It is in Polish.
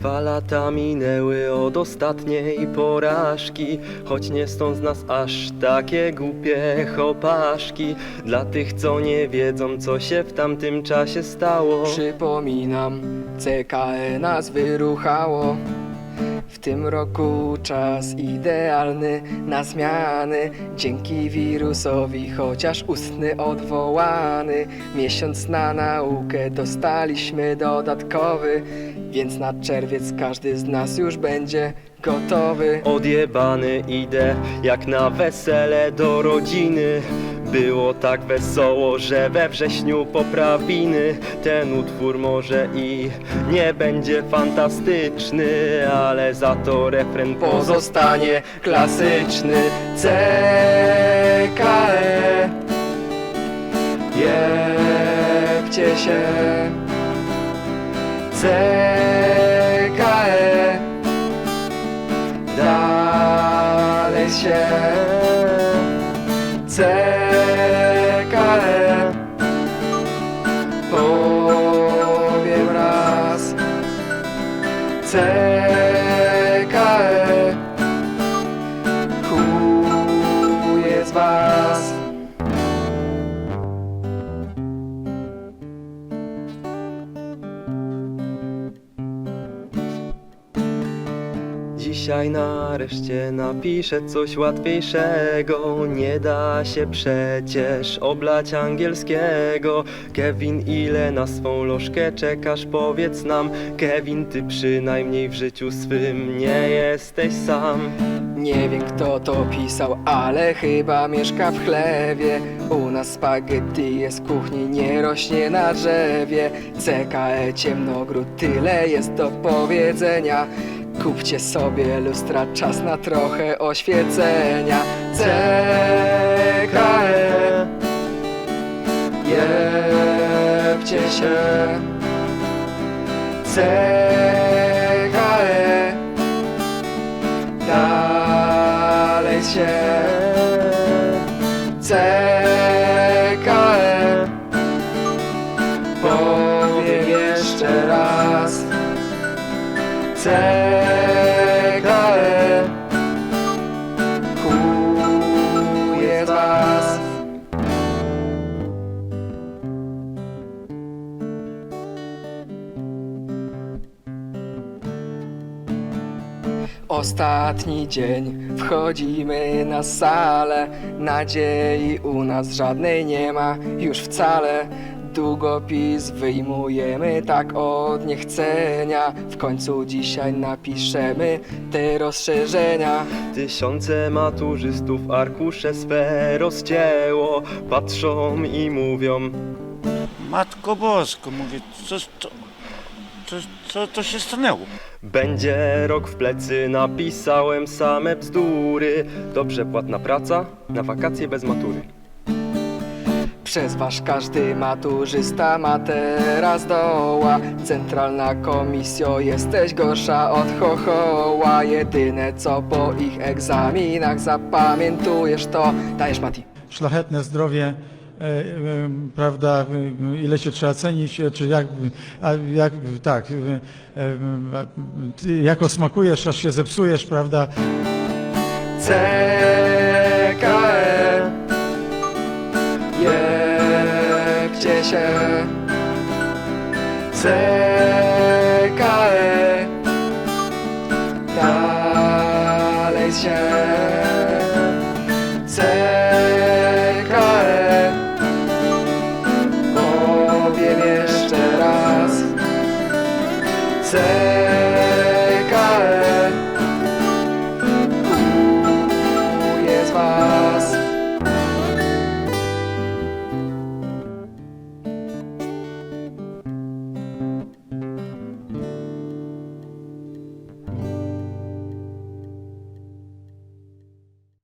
Dwa lata minęły od ostatniej porażki Choć nie są z nas aż takie głupie chopaszki Dla tych co nie wiedzą co się w tamtym czasie stało Przypominam, CKE nas wyruchało. W tym roku czas idealny na zmiany. Dzięki wirusowi, chociaż ustny odwołany. Miesiąc na naukę dostaliśmy dodatkowy Więc na czerwiec każdy z nas już będzie gotowy. Odjebany idę jak na wesele do rodziny Było tak wesoło, że we wrześniu poprawiny Ten utwór może i nie będzie fantastyczny Ale za to refren pozostanie klasyczny. CKE Jebcie się. CKE CKE Powiem raz. CKE Dzisiaj nareszcie napiszę coś łatwiejszego. Nie da się przecież oblać angielskiego. Kevin, ile na swą lożkę czekasz? Powiedz nam. Kevin, ty przynajmniej w życiu swym nie jesteś sam. Nie wiem kto to pisał, ale chyba mieszka w chlewie. U nas spaghetti jest w kuchni, nie rośnie na drzewie. CKE ciemnogród, tyle jest do powiedzenia Kupcie sobie lustra, czas na trochę oświecenia. CKE Jebcie się. CKE Dalej się. CKE Powiem jeszcze raz. CKE Ostatni dzień, wchodzimy na salę. Nadziei u nas żadnej nie ma. Już wcale. Długopis wyjmujemy tak od niechcenia. W końcu dzisiaj napiszemy te rozszerzenia. Tysiące maturzystów arkusze swe rozcięło Patrzą i mówią Matko Bosko, mówię, co, co, co, co to się stanęło? Będzie rok w plecy, napisałem same bzdury. Dobrze płatna praca, na wakacje bez matury. Przez wasz każdy maturzysta ma teraz doła. Centralna komisjo, jesteś gorsza od chochoła. Jedyne co po ich egzaminach zapamiętujesz to Dajesz Mati. Szlachetne zdrowie, prawda, e, ile się trzeba cenić, e, czy jak, jak tak, e, e, jako smakujesz, aż się zepsujesz, prawda, CKE Jebcie się? CKE